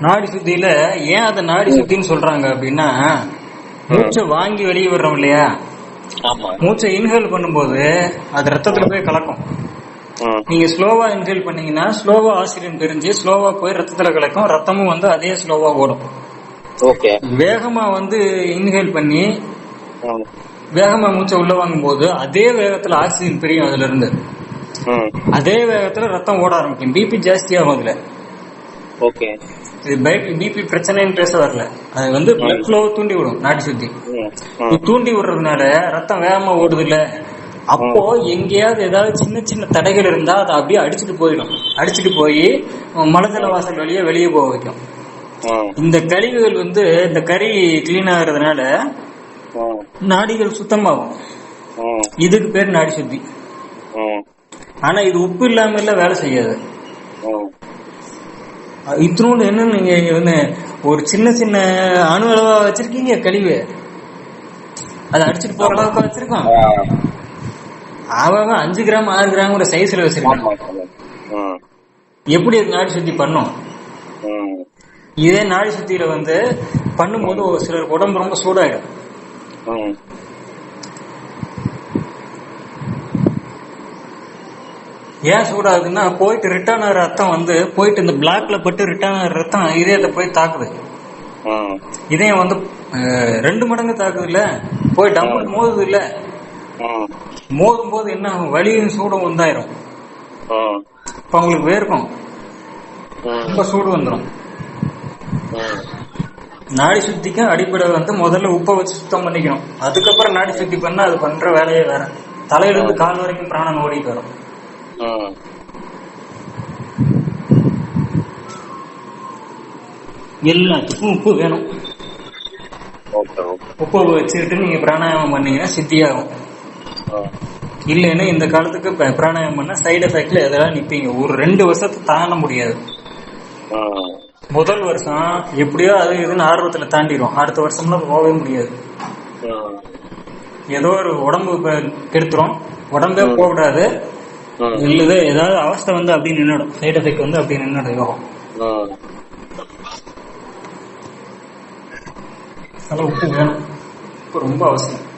நாடி சுத்தியில ஏன் அதை நாடி சுத்தின்னு சொல்றாங்க அப்படின்னா மூச்சை வாங்கி வெளியே விடுறோம் இல்லையா? மூச்சை இன்ஹேல் பண்ணும்போது அது ரத்தத்துல போய் கலக்கும். நீங்க ஸ்லோவா இன்ஹேல் பண்ணீங்கன்னா ஸ்லோவா ஆக்சிஜன் பிரிஞ்சு ஸ்லோவா போய் ரத்தத்துல கலக்கும். ரத்தமும் வந்து அதே ஸ்லோவா ஓடும். வேகமா வந்து இன்ஹேல் பண்ணி வேகமா மூச்சை உள்ள வாங்கும் போது அதே வேகத்துல ஆக்சிஜன் பிரியும் அதுல இருந்து அதே வேகத்துல ரத்தம் ஓட ஆரம்பிக்கும். பிபி ஜாஸ்தியாகும் அதுல. ஓகே. இது பிபி பிரச்சனைன்னு பேச வரல. அது வந்து பிளட் ஃப்ளோ தூண்டி விடும் நாடி சுத்தி. தூண்டி விடுறதுனால ரத்தம் வேகமா ஓடுது இல்ல அப்போ எங்கேயாவது ஏதாவது சின்ன சின்ன தடைகள் இருந்தா அதை அப்படியே அடிச்சுட்டு போயிடும். அடிச்சுட்டு போய் மலஜல வாசல் வழியா வெளியே போக வைக்கும். இந்த கழிவுகள் வந்து இந்த கறி கிளீன் ஆகுறதுனால நாடிகள் சுத்தமாகும். இதுக்கு பேர் நாடி சுத்தி. ஆனா இது உப்பு இல்லாம எல்லாம் வேலை செய்யாது. ம் இத்தினோடு என்ன நீங்க வந்து ஒரு சின்ன சின்ன அணு அளவா வச்சிருக்கீங்க கழிவு? அதை அடிச்சுட்டு போற அளவுக்கு வச்சிருக்கோம். அவன் அஞ்சு கிராம் ஆறு கிராம் கூட சைஸ்ல வச்சிருக்கான் எப்படி அது நாடி சுத்தி பண்ணும் இதே நாடி சுத்தியில வந்து பண்ணும்போது ஒரு சிலருக்கு உடம்பு ரொம்ப சூடாயிடும். ஏன் சூடாகுதுன்னா போயிட்டு ரிட்டர்ன் ஆகிற ரத்தம் வந்து போயிட்டு இந்த பிளாக்ல பட்டு ரிட்டர்ன் ஆகிற ரத்தம் இதயத்தை போய் தாக்குது. இதயம் வந்து ரெண்டு மடங்கு தாக்குது இல்ல போய் டம்பு மோதுது இல்ல மோதும் போது என்ன ஆகும்? வலியும் சூடும் உண்டாயிரும் ம் இப்ப உங்களுக்கு வேர்க்கும். ரொம்ப சூடு வந்துடும் நாடி சுத்திக்கும் அடிப்படை வந்து முதல்ல உப்பை வச்சு சுத்தம் பண்ணிக்கணும். அதுக்கப்புறம் நாடி சுத்தி பண்ணா அது பண்ற வேலையே வேற. தலையில இருந்து கால் வரைக்கும் பிராணம் ஓடிட்டு வரும். எல்லாத்துக்கும் உப்பு வேணும். உப்பை வச்சுக்கிட்டு நீங்க பிராணாயாமம் பண்ணீங்கன்னா சித்தியாகும். இல்லைன்னா இந்த காலத்துக்கு பிராணாயாமம் பண்ணா சைடு எஃபெக்ட்ல எதெல்லாம் நிப்பீங்க? ஒரு ரெண்டு வருஷத்தை தாண்ட முடியாது. முதல் வருஷம் எப்படியோ அது இதுன்னு ஆர்வத்துல தாண்டிடும் அடுத்த வருஷம்லாம் போகவே முடியாது. ஏதோ ஒரு உடம்பு கெடுத்துரும். உடம்பே போகக்கூடாது. இல்லது ஏதாவது அவஸ்தை வந்து அப்படி நின்னுடும். சைடு எஃபெக்ட் வந்து அப்படி நின்னுடும் யோகம். உப்பு வேணும். ரொம்ப அவசியம்.